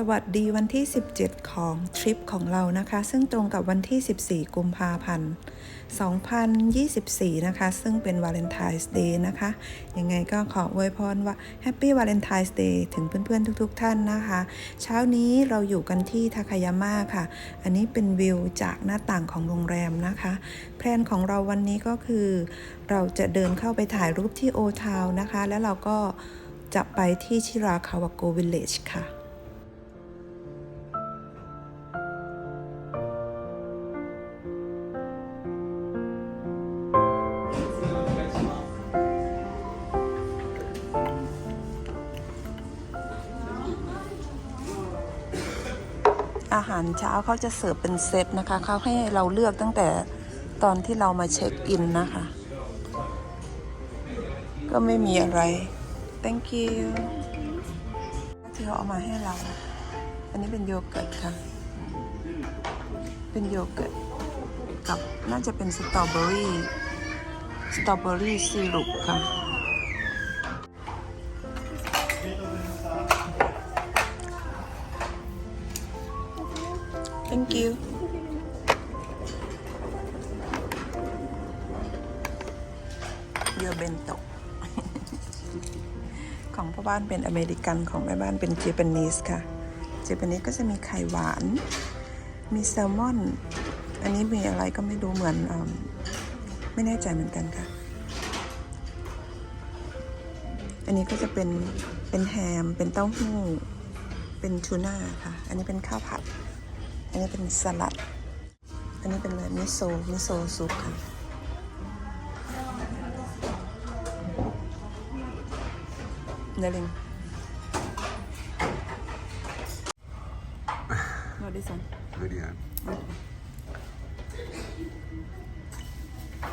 สวัสดีวันที่ 17 ของทริปของเรานะคะ ซึ่งตรงกับวันที่ 14 กุมภาพันธ์ 2024 นะคะ ซึ่งเป็นวาเลนไทน์เดย์นะคะ ยังไงก็ขออวยพรว่าแฮปปี้วาเลนไทน์เดย์ถึงเพื่อนๆ ทุกๆ ท่านนะคะ เช้านี้เราอยู่กันที่ทาคายาม่าค่ะ อันนี้เป็นวิวจากหน้าต่างของโรงแรมนะคะ แพลนของเราวันนี้ก็คือ เราจะเดินเข้าไปถ่ายรูปที่โอทาวนะคะ แล้วเราก็จะไปที่ชิราคาวาโกวิลเลจค่ะ อาหารเช้าเขาจะเสิร์ฟเป็นเซตนะคะเขาให้เราเลือกตั้งแต่ตอนที่เรามาเช็คอินนะคะ ก็ไม่มีอะไร thank you ที่เขาเอามาให้เรา อันนี้เป็นโยเกิร์ตค่ะ เป็นโยเกิร์ตกับน่าจะเป็นสตรอเบอรี่ สตรอเบอรี่ซีรุปค่ะ thank you โยเบนโตของพ่อบ้านเป็นอเมริกันของแม่บ้านเป็นเจแปนิสค่ะ เจแปนิสก็จะมีไข่หวาน มีแซลมอน อันนี้มีอะไรก็ไม่รู้เหมือนอไม่แน่ใจเหมือนกันค่ะ อันนี้ก็จะเป็นเป็นแฮม เป็นเต้าหู้ เป็นทูน่าค่ะ อันนี้เป็นข้าวผัด อันนี้เป็นสลัด อันนี้เป็นอะไรมิโซะมิโซะซุปค่ะ Nelling. What is one? Video.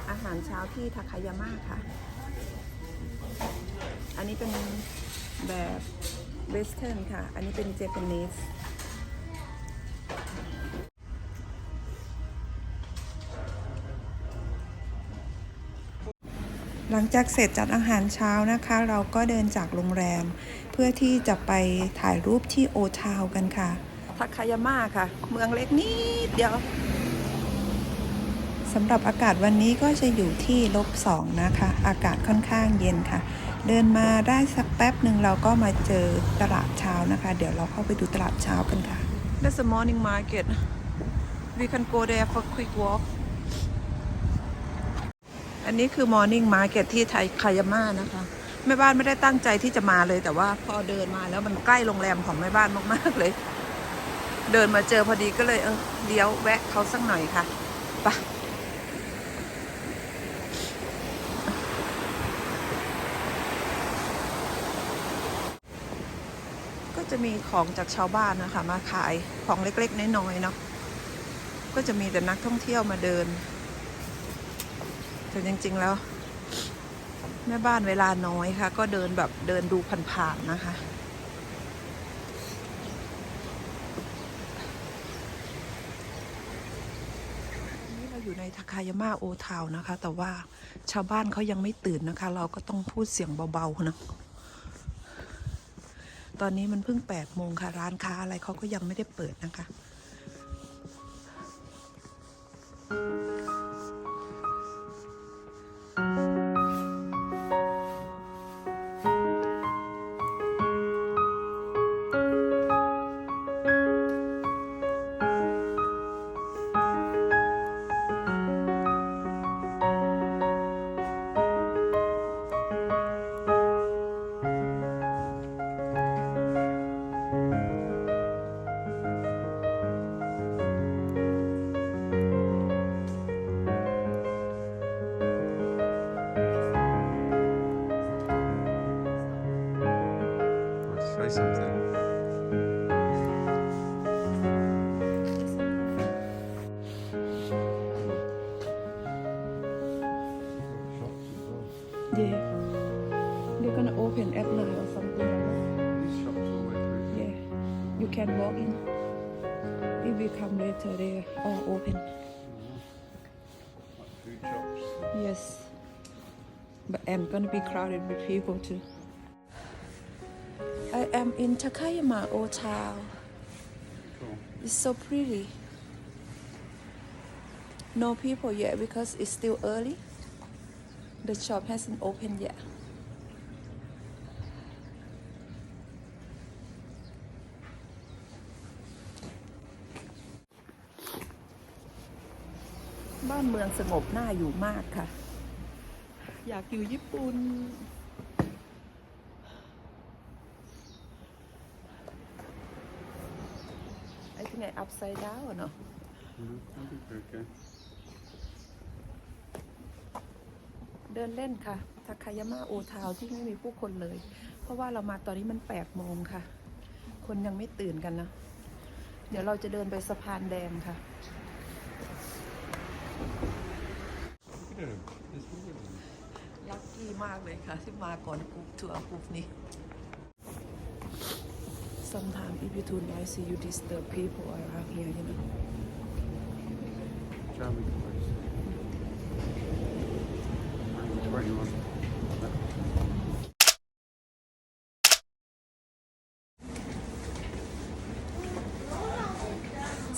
อาหารเช้าที่ทาคายาม่าค่ะ อันนี้เป็นแบบเวสเทิร์นค่ะ อันนี้เป็นเจแปนิส หลังจากเสร็จจัดอาหารเช้านะคะ เราก็เดินจากโรงแรม เพื่อที่จะไปถ่ายรูปที่โอทาวกันค่ะทาคายาม่าค่ะ เมืองเล็กนิดเดียวสำหรับอากาศวันนี้ก็จะอยู่ที่ลบสองนะคะ อากาศค่อนข้างเย็นค่ะ เดินมาได้สักแป๊บหนึ่งเราก็มาเจอตลาดเช้านะคะ เดี๋ยวเราเข้าไปดูตลาดเช้ากันค่ะ That's a morning market we can go there for quick walk อันนี้คือ Morning Market ที่ไทยคายาม่านะคะ แม่บ้านไม่ได้ตั้งใจที่จะมาเลย แต่ว่าพอเดินมาแล้วมันใกล้โรงแรมของแม่บ้านมากๆเลย เดินมาเจอพอดีก็เลยเออเลี้ยวแวะเขาสักหน่อยค่ะไปะก็จะมีของจากชาวบ้านนะคะ มาขายของเล็กๆน้อยๆเนาะก็จะมีแต่นักท่องเที่ยวมาเดิน แต่จริง ๆ แล้ว แม่บ้านเวลาน้อยค่ะ ก็เดินแบบเดินดูผ่านๆนะคะนนี้เราอยู่ในทาคายาม่าโอทาวนะคะ แต่ว่าชาวบ้านเขายังไม่ตื่นนะคะ เราก็ต้องพูดเสียงเบาๆนะตอนนี้มันเพิ่ง8โมงค่ะ ร้านค้าอะไรเขาก็ยังไม่ได้เปิดนะคะ If we come later, they all open. Food shops. Yes. But I'm gonna be crowded with people too. I am in Takayama Old Town. It's so pretty. No people yet because it's still early. The shop hasn't opened yet. " เมืองสงบน่าอยู่มากค่ะ อยากอยู่ญี่ปุ่น I think I upside down เนอะเดินเล่นค่ะทาคายาม่าโอทาวที่ไม่มีผู้คนเลย เพราะว่าเรามาตอนนี้มัน8โมงค่ะ คนยังไม่ตื่นกันนะ เดี๋ยวเราจะเดินไปสะพานแดงค่ะ ลัคกี้มากเลยค่ะ ที่มาก่อนกรุ๊ปทัวร์กรุ๊ปนี้ Sometimes if you too noisy you disturb people around here you know Traveling noise 21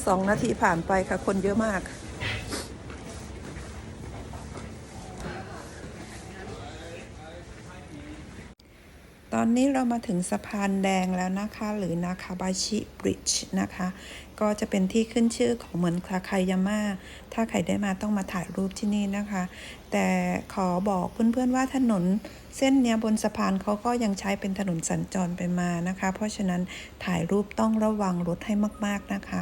สองนาทีผ่านไปค่ะ คนเยอะมาก ตอนนี้เรามาถึงสะพานแดงแล้วนะคะ หรือนาคาบาชิบริดจ์นะคะ ก็จะเป็นที่ขึ้นชื่อของเหมือนคาคายาม่าถ้าใครได้มาต้องมาถ่ายรูปที่นี่นะคะ แต่ขอบอกเพื่อนๆว่าถนนเส้นเนี้ยบนสะพานเขาก็ยังใช้เป็นถนนสัญจรไปมานะคะ เพราะฉะนั้นถ่ายรูปต้องระวังรถให้มากๆนะคะ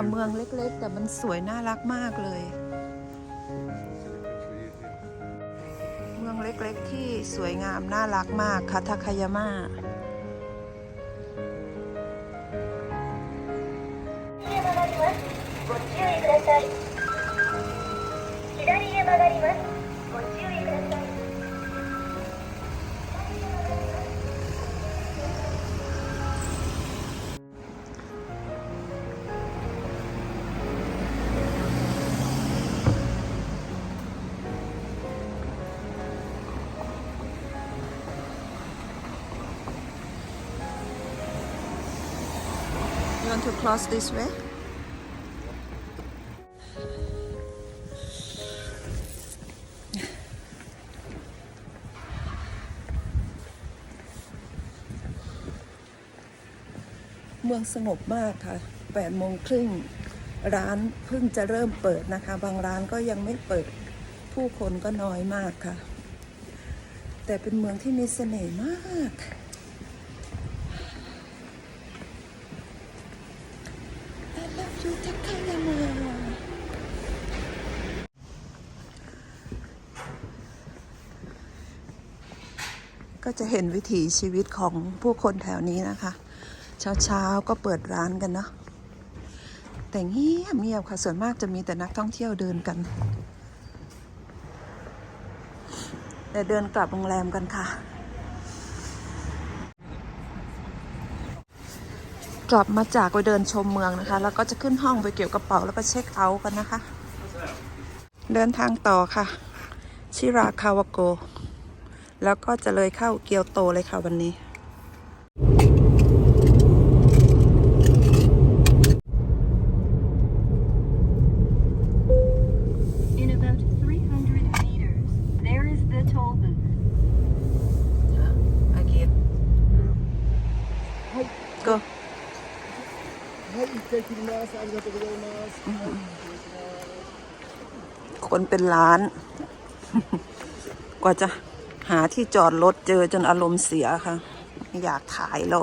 ค่ะเมืองเล็ก ๆ แต่มันสวยน่ารักมากเลย เมืองเล็กๆที่สวยงามน่ารักมากค่ะทาคายาม่า cross this way? เมืองสงบมากค่ะ8โมงครึ่งร้านเพิ่งจะเริ่มเปิดนะคะ บางร้านก็ยังไม่เปิดผู้คนก็น้อยมากค่ะ แต่เป็นเมืองที่มีเสน่ห์มาก I love you, Takayama. ก็ จะเห็นวิถีชีวิตของผู้คนแถวนี้นะคะ เช้าๆก็เปิดร้านกันเนาะแต่เงียบเงียบค่ะส่วนมากจะมีแต่นักท่องเที่ยวเดินกัน แต่เดินกลับโรงแรมกันค่ะ กลับมาจากไปเดินชมเมืองนะคะ แล้วก็จะขึ้นห้องไปเกี่ยวกระเป๋าแล้วก็เช็คเอาท์กันนะคะ เดินทางต่อค่ะ ชิราคาวาโก แล้วก็จะเลยเข้าเกียวโตเลยค่ะวันนี้ go. คนเป็นล้าน กว่าจะ หาที่จอดรถเจอจนอารมณ์เสียค่ะ ไม่อยากถ่ายโล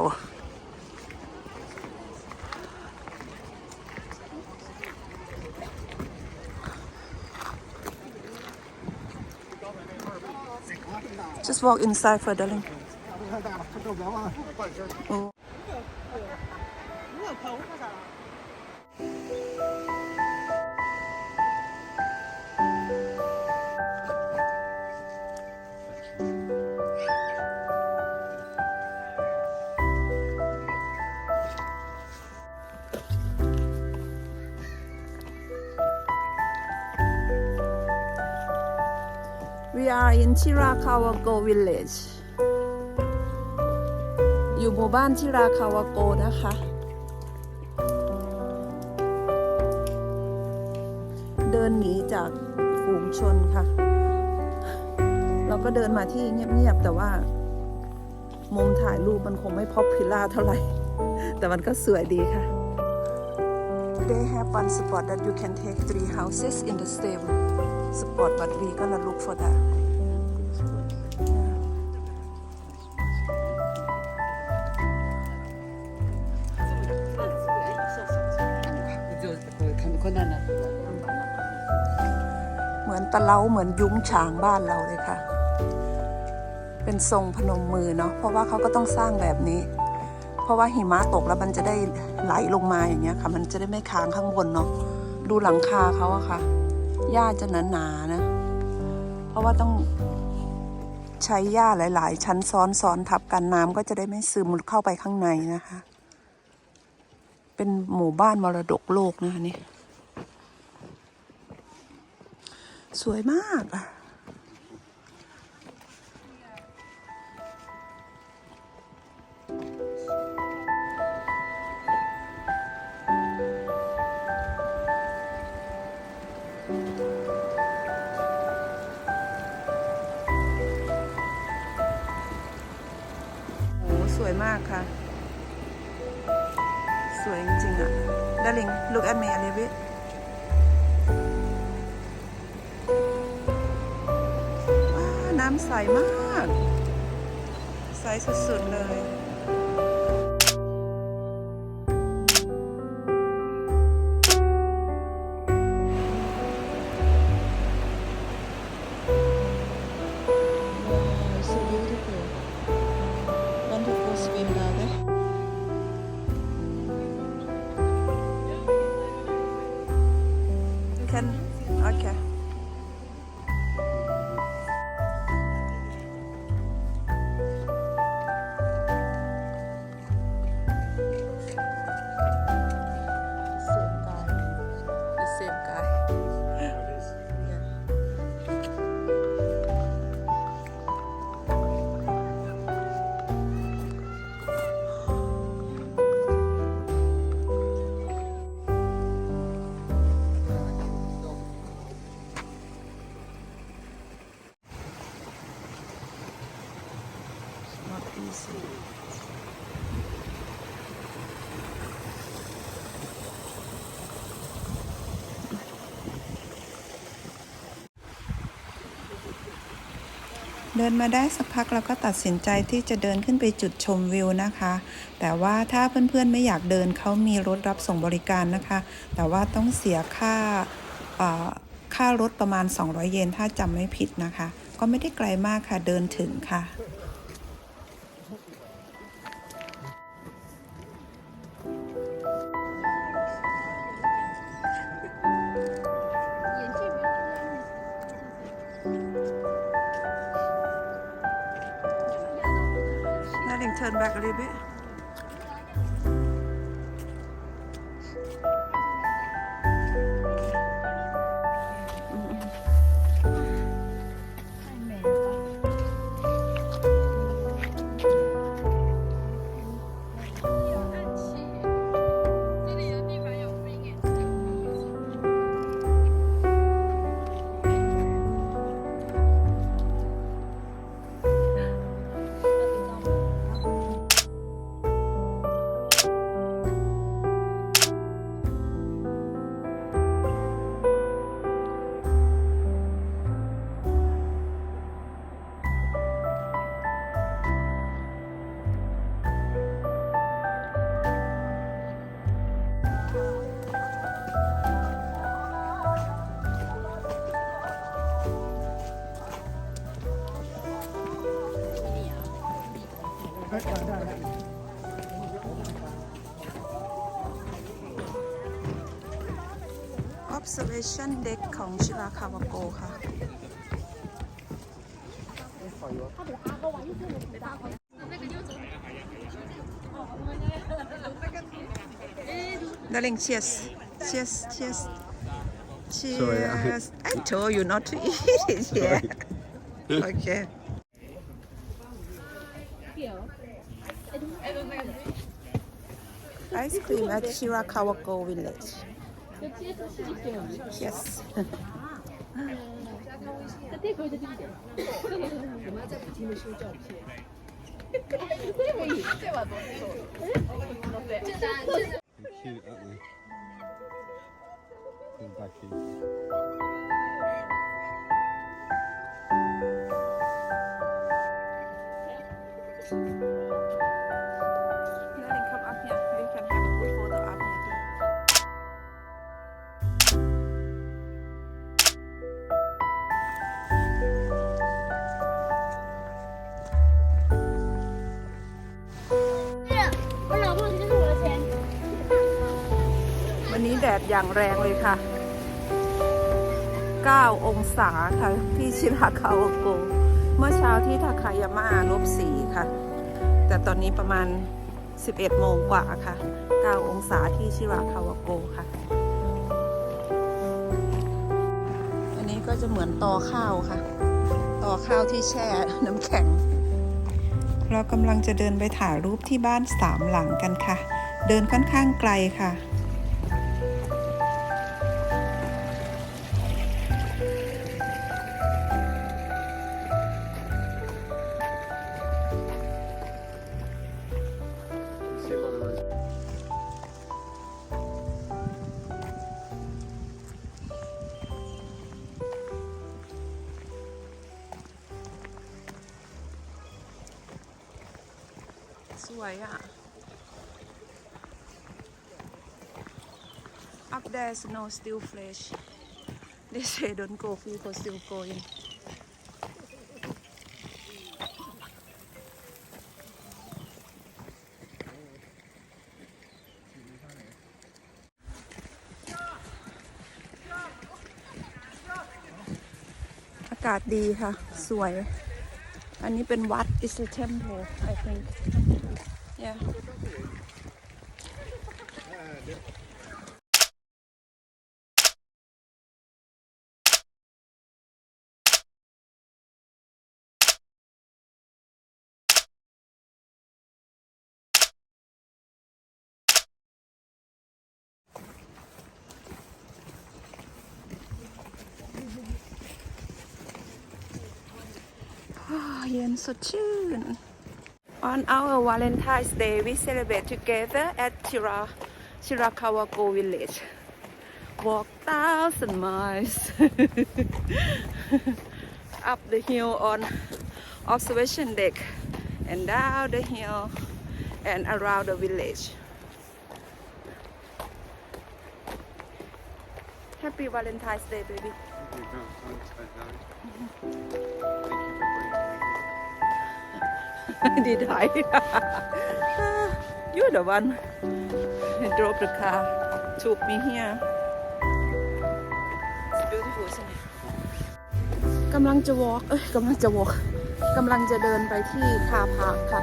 just walk inside for darling โอ้ ชิราคาวาโกวิลเลจอยู่หมู่บ้านชิราคาวาโกนะคะ เดินหนีจากฝูงชนค่ะ เราก็เดินมาที่เงียบๆแต่ว่า มุมถ่ายรูปมันคงไม่พอพิล่าเท่าไหร่ แต่มันก็สวยดีค่ะ They have one spot that you can take three houses in the same spot but we gonna look for that ตะเล้าเหมือนยุ้งฉางบ้านเราเลยค่ะ เป็นทรงพนมมือเนาะเพราะว่าเขาก็ต้องสร้างแบบนี้ เพราะว่าหิมะตกแล้วมันจะได้ไหลลงมาอย่างเงี้ยค่ะ มันจะได้ไม่ค้างข้างบนเนาะดูหลังคาเขาอะค่ะหญ้าจะหนาๆนะเพราะว่าต้องใช้หญ้าหลาย ๆ ชั้นซ้อนซ้อนทับกันน้ำก็จะได้ไม่ซึมเข้าไปข้างในนะคะ เป็นหมู่บ้านมรดกโลกนะคะนี่ สวยมากอะสวยมากค่ะ สวยจริงๆอะ Darling look at me a little bit น้ำใสมาก ใสสุดๆเลย เดินมาได้สักพักเราก็ตัดสินใจที่จะเดินขึ้นไปจุดชมวิวนะคะ แต่ว่าถ้าเพื่อนๆไม่อยากเดินเขามีรถรับส่งบริการนะคะ แต่ว่าต้องเสียค่าค่ารถประมาณ 200 เยนถ้าจำไม่ผิดนะคะ ก็ไม่ได้ไกลมากค่ะเดินถึงค่ะ turn back a little bit. observation deck ของชิราคาวาโกค่ะ Darling, cheers. Cheers, cheers. Sorry, I- Cheers. I told you not to eat it. Yeah. โอเค Ice cream at Shirakawa-go village. Yes. Cute, aren't they? They're back here. ดดอย่างแรงเลยค่ะ 9 องศาค่ะ ที่ชิราคาวาโก เมื่อเช้าที่ทาคายาม่าลบสีค่ะ แต่ตอนนี้ประมาณ 11 โมงกว่าค่ะ 9 องศาที่ชิราคาวโกค่ะ อันนี้ก็จะเหมือนตอข้าวค่ะ ตอข้าวที่แช่น้ำแข็ง เรากำลังจะเดินไปถ่ายรูปที่บ้านสามหลังกันค่ะ เดินค่อนข้างไกลค่ะ สวยอะ Up there snow still fresh They say don't go people still going อากาศดีค่ะ สวย อันนี้เป็นวัด is a temple I think yeah เย็นสดชื่น On our Valentine's Day we celebrate together at Chira Shirakawa-go village. Walk thousand miles. Up the hill on observation deck and down the hill and around the village. Happy Valentine's Day baby did I? You're the one who drove the car, took me here. It's beautiful, isn't it? กำลังจะ walk เอ้ยกำลังจะ walk กำลังจะเดินไปที่คาพาร์คค่ะ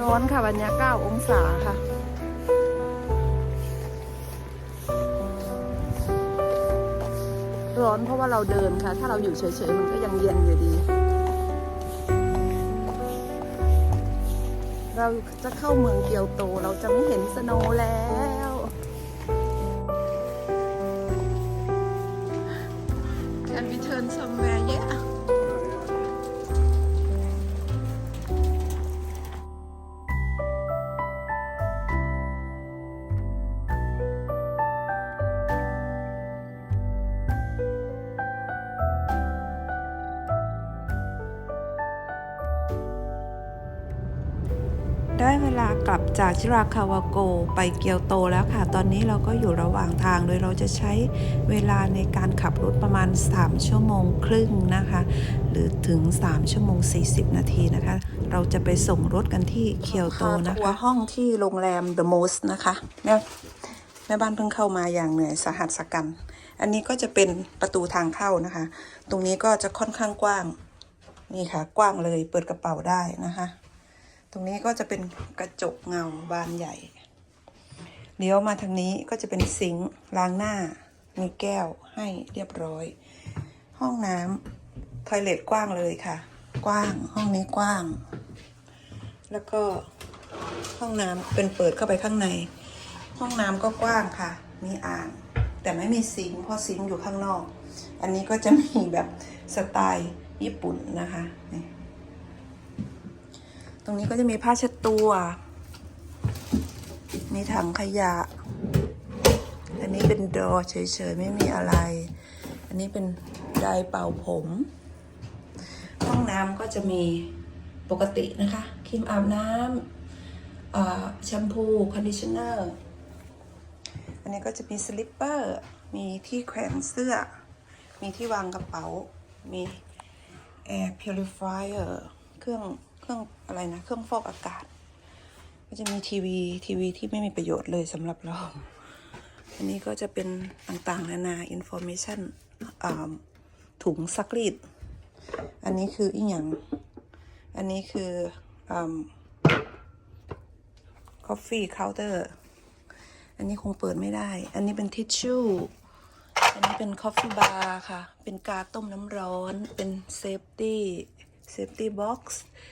ร้อนค่ะวันนี้9องศาค่ะ ร้อนเพราะว่าเราเดินค่ะ ถ้าเราอยู่เฉยๆมันก็ยังเย็นอยู่ดี เราจะเข้าเมืองเกียวโตเราจะไม่เห็นสโนว์แล้ว ได้เวลากลับจากชิราคาวาโกไปเกียวโตแล้วค่ะ ตอนนี้เราก็อยู่ระหว่างทาง โดยเราจะใช้เวลาในการขับรถประมาณ 3 ชั่วโมงครึ่งนะคะ หรือถึง 3 ชั่วโมง 40 นาทีนะคะ เราจะไปส่งรถกันที่เกียวโตนะคะ ห้องที่โรงแรม The Most นะคะแม่แม่บ้านเพิ่งเข้ามาอย่างเหนื่อยสหัสกัน อันนี้ก็จะเป็นประตูทางเข้านะคะ ตรงนี้ก็จะค่อนข้างกว้าง นี่ค่ะ กว้างเลยเปิดกระเป๋าได้นะคะ ตรงนี้ก็จะเป็นกระจกเงาบานใหญ่เลี้ยวมาทางนี้ก็จะเป็นซิงค์ล้างหน้า มีแก้วให้เรียบร้อย ห้องน้ำทอยเลทกว้างเลยค่ะ กว้างห้องนี้กว้าง แล้วก็ห้องน้ำเป็นเปิดเข้าไปข้างใน ห้องน้ำก็กว้างค่ะ มีอ่าง แต่ไม่มีซิงค์เพราะซิงค์อยู่ข้างนอก อันนี้ก็จะมีแบบสไตล์ญี่ปุ่นนะคะนี่ ตรงนี้ก็จะมีผ้าเช็ดตัว มีถังขยะ อันนี้เป็นดรอเฉยๆ ไม่มีอะไร อันนี้เป็นไดร์เป่าผม ห้องน้ำก็จะมีปกตินะคะ ครีมอาบน้ำแชมพู คอนดิชเนอร์ อันนี้ก็จะมีสลิปเปอร์ มีที่แขวนเสื้อ มีที่วางกระเป๋า มี Air Purifier เครื่องเครื่องื่องอะไรนะ เครื่องฟอกอากาศ ก็จะมีทีวีทีวีที่ไม่มีประโยชน์เลยสำหรับเรา อันนี้ก็จะเป็นต่างๆ นานา information อ่าถุงซักรีด อันนี้คืออีหยัง อันนี้คืออ่า coffee counter อันนี้คงเปิดไม่ได้ อันนี้เป็นทิชชู่ อันนี้เป็น coffee bar ค่ะ เป็นกาต้มน้ำร้อน เป็น safety safety box เ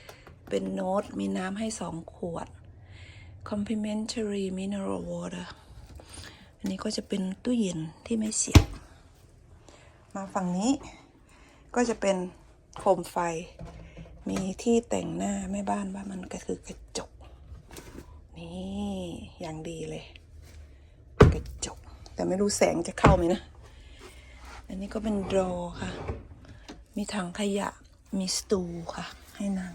ป็นโน้ต มีน้ำให้สองขวด complimentary mineral water อันนี้ก็จะเป็นตู้เย็นที่ไม่เสียบ มาฝั่งนี้ก็จะเป็นโคมไฟ มีที่แต่งหน้าแม่บ้านว่ามันก็คือกระจก นี่อย่างดีเลย กระจก แต่ไม่รู้แสงจะเข้าไหมนะ อันนี้ก็เป็นดรอค่ะ มีถังขยะ มีสตูค่ะ ให้นั่ง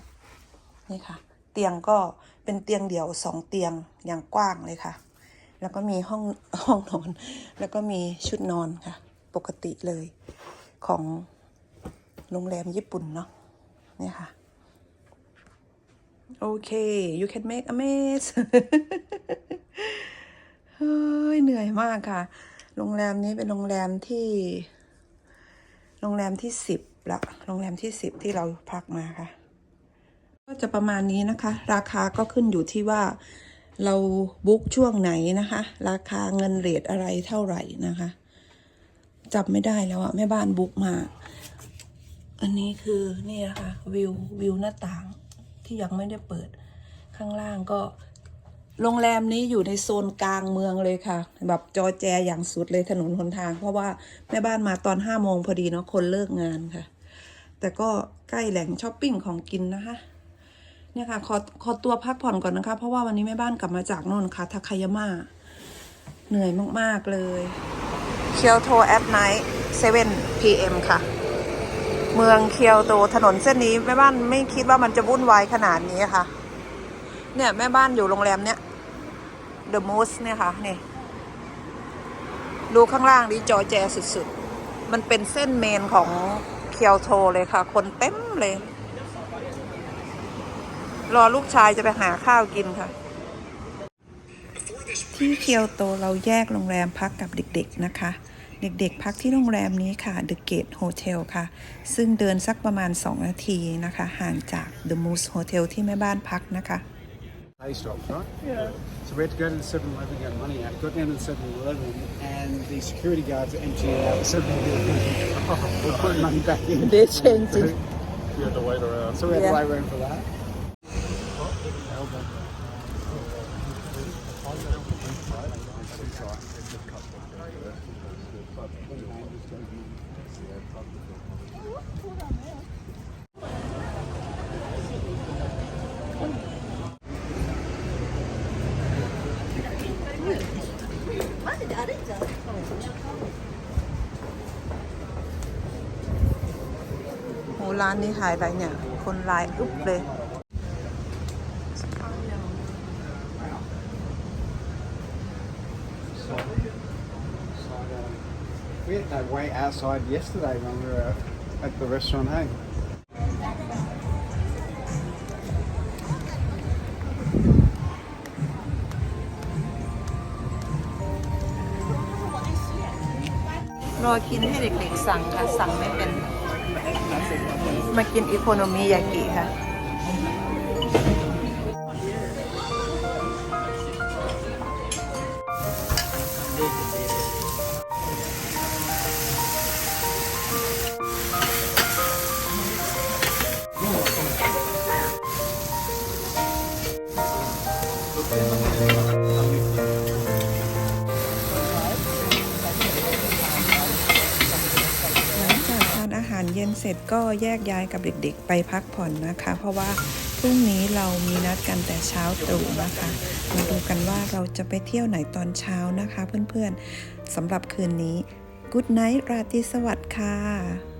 นี่ค่ะ เตียงก็เป็นเตียงเดี่ยวสองเตียงอย่างกว้างเลยค่ะ แล้วก็มีห้องห้องนอน แล้วก็มีชุดนอนค่ะ ปกติเลยของโรงแรมญี่ปุ่นเนาะนี่ค่ะโอเค you can make a mess เฮ้ยเหนื่อยมากค่ะ โรงแรมนี้เป็นโรงแรมที่ โรงแรมที่สิบละ โรงแรมที่สิบที่เราพักมาค่ะ ก็จะประมาณนี้นะคะ ราคาก็ขึ้นอยู่ที่ว่าเราบุ๊กช่วงไหนนะคะ ราคาเงินเรทอะไรเท่าไหร่นะคะจำไม่ได้แล้วอะแม่บ้านบุ๊กมา อันนี้คือนี่นะคะวิววิวหน้าต่างที่ยังไม่ได้เปิดข้างล่างก็โรงแรมนี้อยู่ในโซนกลางเมืองเลยค่ะ แบบจอแจอย่างสุดเลยถนนหนทาง เพราะว่าแม่บ้านมาตอนห้าโมงพอดีเนาะคนเลิกงานค่ะ แต่ก็ใกล้แหล่งช้อปปิ้งของกินนะคะ เนี่ยค่ะขอขอตัวพักผ่อนก่อนนะคะ เพราะว่าวันนี้แม่บ้านกลับมาจากโน่นค่ะทาคายาม่าเหนื่อยมาก ๆ เลยเคียวโต at night 7 pm ค่ะ เมืองเคียวโตถนนเส้นนี้แม่บ้านไม่คิดว่ามันจะวุ่นวายขนาดนี้ค่ะ เนี่ยแม่บ้านอยู่โรงแรมเนี้ย The Moose เนี่ยค่ะนี่ดูข้างล่างดิจอแจสุดๆ มันเป็นเส้นเมนของเคียวโตเลยค่ะ คนเต็มเลย รอลูกชายจะไปหาข้าวกินค่ะ ที่เคียวโตเราแยกโรงแรมพักกับเด็กๆนะคะ เด็กๆพักที่โรงแรมนี้ค่ะ The Gate Hotel ค่ะ ซึ่งเดินสักประมาณ 2 นาทีนะคะ ห่างจาก The Moose Hotel ที่แม่บ้านพักนะคะ Pay stops, right? Yeah. So we had to go to the 7 Eleven, get money out. Got down to the 7 Eleven, and the security guards are emptying out the 7 Eleven. We're putting money back in. They're changing. You had to wait around. So we had Yeah. to wait around for that. ร้านนี้ขายอะไรเนี่ย คนไลน์อึ๊บเลย We had to wait outside yesterday when we were at the restaurant, hey? Rồi รอกินให้เด็กๆสั่งค่ะ สั่งไม่เป็น มากินอีโคโนมิยากิค่ะ ก็แยกย้ายกับเด็กๆ ไปพักผ่อนนะคะ เพราะว่าพรุ่งนี้เรามีนัดกันแต่เช้าตรู่นะคะ มาดูกันว่าเราจะไปเที่ยวไหนตอนเช้านะคะ เพื่อนๆสำหรับคืนนี้ Good night ราตรีสวัสดิ์ค่ะ